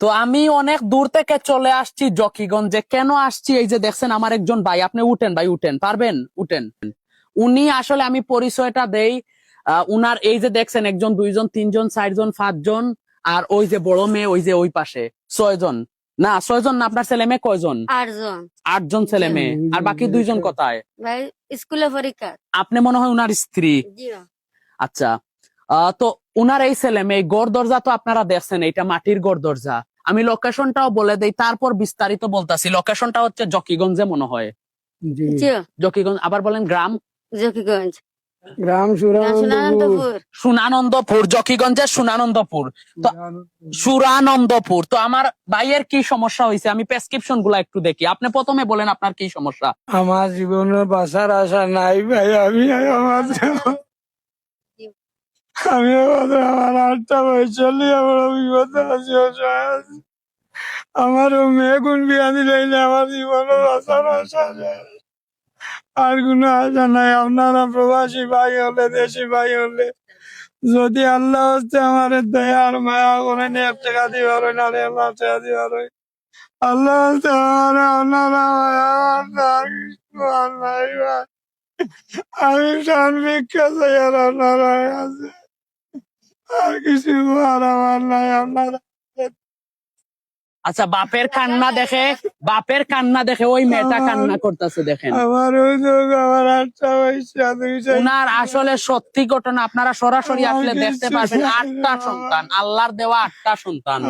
তো আমি অনেক দূর থেকে চলে আসছি জকিগঞ্জে। কেন আসছি? এই যে দেখছেন আমার একজন ভাই, আপনি উঠেন ভাই, উঠেন। পারবেন? উঠেন। উনি আসলে আমি পরিচয়টা দেই উনার এই যে দেখছেন একজন, দুইজন, তিনজন, চারজন, পাঁচজন, আর ওই যে বড় মেয়ে ওই যে ওই পাশে, ছয়জন। না ছয়জন না আপনার ছেলে মেয়ে কয়জন? আটজন। আটজন ছেলে মেয়ে। আর বাকি দুইজন কোথায়? ভাই স্কুলে পরীক্ষা। আপনি মনে হয় উনার স্ত্রী। আচ্ছা আহ, তো উনার এই ছেলে মেয়ে গড় দরজা তো আপনারা দেখছেন এটা মাটির গড় দরজা। আমি লোকেশনটাও বলে দেই তারপর বিস্তারিত বলতাছি। লোকেশনটা হচ্ছে জকিগঞ্জে মনে হয়। জকিগঞ্জ আবার বলেন গ্রাম? জকিগঞ্জ। গ্রাম সুরানন্দপুর। সুনানন্দপুর সুনানন্দপুর জকিগঞ্জের সুনানন্দপুর। তো সুরানন্দপুর। তো আমার ভাইয়ের কি সমস্যা হয়েছে? আমি প্রেসক্রিপশনগুলা একটু দেখি। আপনি প্রথমে বলেন আপনার কি সমস্যা? আমার জীবনের বাঁচার আশা নাই ভাই আমি আমার আমি আমার আটটা নিয়ে আমার বিপদে আছি আমার মেয়ে গুণ বিয়া দিলে আমার জীবনের বাঁচার আশা নেই। আর কোনো আশা নাই, আপনারা প্রবাসী ভাই হলে, দেশি ভাই হলে। যদি আল্লাহ হচ্ছে আমার দয়ার মায়া করে নিয়ে এক টাকা দিবার হয় নাহলে আল্লাহ টাকা দিবার হয় আল্লাহ হচ্ছে আমার আপনারা আমি প্রাণ ভিক্ষা চাই আর আপনারা আছে আর কিছু আর আমার নাই, আপনারা আচ্ছা বাপের কান্না দেখে বাপের কান্না দেখে ওই মেয়েটা কান্না করতেছে দেখেন। উনার আসলে সত্যি ঘটনা আপনারা সরাসরি আসলে দেখতে পারবেন আটটা সন্তান আল্লাহর দেওয়া আটটা সন্তান।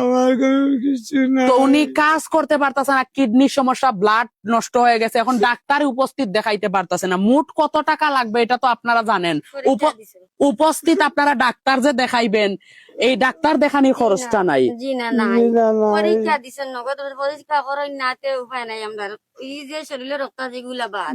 তো উনি কাজ করতে পারতেছে না কিডনির সমস্যা ব্লাড নষ্ট হয়ে গেছে এখন ডাক্তার উপস্থিত দেখাইতে পারতেছে না। মোট কত টাকা লাগবে এটা তো আপনারা জানেন। উপ- উপস্থিত আপনারা ডাক্তার যে দেখাইবেন এই ডাক্তার দেখানির খরচটা নাই। জি না নাই। জি না, নাই। পরীক্ষা দিছেন নগদ পরীক্ষা করাই নাতে উপায় নাই আমরা এই যে শরীরে রক্ত যেগুলা বাদ।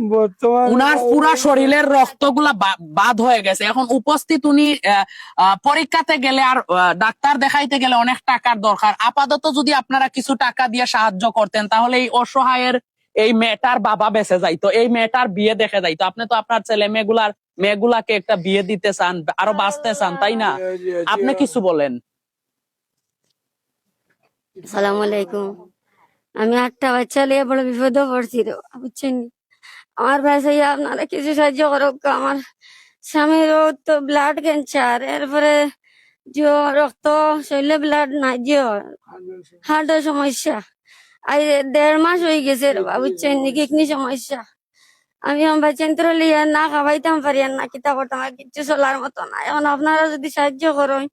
উনার পুরা শরীরের রক্তগুলা বাদ হয়ে গেছে। এখন উপস্থিত উনি আহ, আহ, পরীক্ষাতে গেলে আর আহ, ডাক্তার দেখাইতে গেলে অনেক টাকার দরকার আপাতত যদি আপনারা কিছু টাকা দিয়ে সাহায্য করতেন তাহলে এই অসহায়ের এই মেয়েটার বাবা বেঁচে যাইতো এই মেয়েটার বিয়ে দেখে যাইতো। আপনি তো আপনার ছেলে মেয়েগুলার মেয়েগুলাকে একটা বিয়ে দিতে চান আরও বাঁচতে চান তাই না। আপনি কিছু বলেন। সালাম আলাইকুম। আমি আটটা বাচ্চা লিয়ে বড় বিপদে পড়ছি রে বুঝছেন? আমার ভাই আপনারা কিছু সাহায্য করুক আমার স্বামীর তো ব্লাড ক্যান্সার এরপরে যে রক্ত শরীরে ব্লাড নাই যে হার্টের সমস্যা। আই দেড় মাস হয়ে গেছে বুঝছেন? কিডনি সমস্যা। আমি আমার বাচ্চা লিয়ে না খাওয়াইতাম পারি না কিতা করতাম কিচ্ছু চলার মতো না এখন আপনারা যদি সাহায্য করেন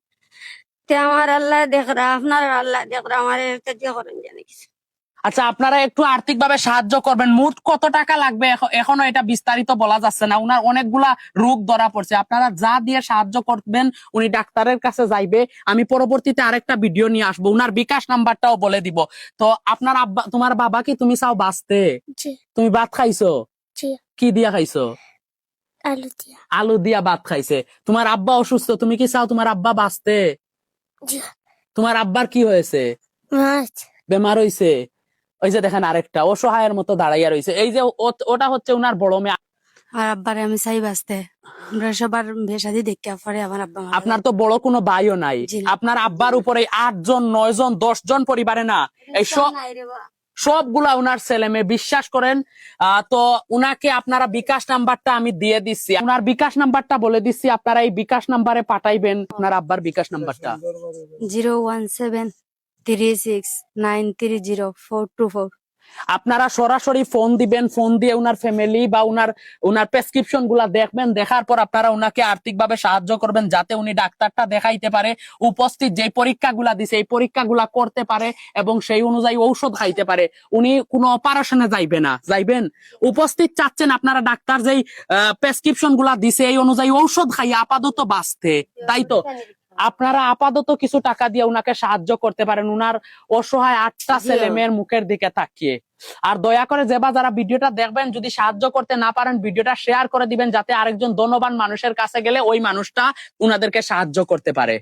তে আমার আল্লাহ দেখরা আপনার আল্লাহ দেখরা আমার সাহায্য করেন জানি কিছু। আচ্ছা আপনারা একটু আর্থিকভাবে সাহায্য করবেন। মোট কত টাকা লাগবে এখনও এটা বিস্তারিত বলা যাচ্ছে না। উনার অনেকগুলা রোগ ধরা পড়ছে। আপনারা যা দিয়ে সাহায্য করবেন উনি ডাক্তারের কাছে যাইবে। আমি পরবর্তীতে আরেকটা ভিডিও নিয়ে আসব। উনার বিকাশ নাম্বারটাও বলে দিব। তো আপনার আব্বা তোমার বাবা কি তুমি চাও বাঁচতে? তুমি ভাত খাইছো। কি দিয়া খাইছো? আলু দিয়া। আলু দিয়া ভাত খাইছে। তোমার আব্বা অসুস্থ তুমি কি চাও তোমার আব্বা বাঁচতে? তোমার আব্বার কি হয়েছে বেমার হইছে ওই যে দেখেন আরেকটা অসহায়ের মতো দাঁড়াইয়া রয়েছে এই যে ওটা হচ্ছে উনার বড় মেয়ে। আর আব্বারে আমি চাই বাঁচতে। আমরা সবার ভেসাদি দেখে পরে আমার আব্বা আপনার তো বড় কোনো ভাইও নাই। আপনার আব্বার উপরে আট জন নয় জন দশ জন পরিবারে না এই সব। সবগুলা ওনার ছেলে মেয়ে বিশ্বাস করেন। তো উনাকে আপনারা বিকাশ নাম্বারটা আমি দিয়ে দিচ্ছি। উনার বিকাশ নাম্বারটা বলে দিচ্ছি, আপনারা এই বিকাশ নাম্বারে পাঠাইবেন আপনার আব্বার বিকাশ নাম্বারটা। Zero one seven three six nine three zero four two four. আপনারা সরাসরি ফোন দিবেন ফোন দিয়ে উনার ফ্যামিলি বা উনার উনার প্রেসক্রিপশনগুলা দেখবেন, দেখার পর আপনারা উনাকে আর্থিকভাবে সাহায্য করবেন যাতে উনি ডাক্তারটা দেখাইতে পারে, উপস্থিত যে পরীক্ষাগুলা দিছে এই পরীক্ষাগুলা করতে পারে এবং সেই অনুযায়ী ঔষধ খাইতে পারে। উনি কোনো অপারেশনে যাইবে না, যাইবেন? উপস্থিত চাচ্ছেন আপনারা ডাক্তার যেই প্রেসক্রিপশনগুলা দিছে, এই অনুযায়ী ঔষধ খাইয়ে আপাতত বাঁচতে। তাই তো? আপনারা আপাতত কিছু টাকা দিয়ে উনাকে সাহায্য করতে পারেন। উনার অসহায় আটটা ছেলে মেয়ের মুখের দিকে তাকিয়ে। আর দয়া করে যেবা যারা ভিডিওটা দেখবেন যদি সাহায্য করতে না পারেন ভিডিওটা শেয়ার করে দিবেন যাতে আরেকজন ধনবান মানুষের কাছে গেলে ওই মানুষটা উনাদেরকে সাহায্য করতে পারে।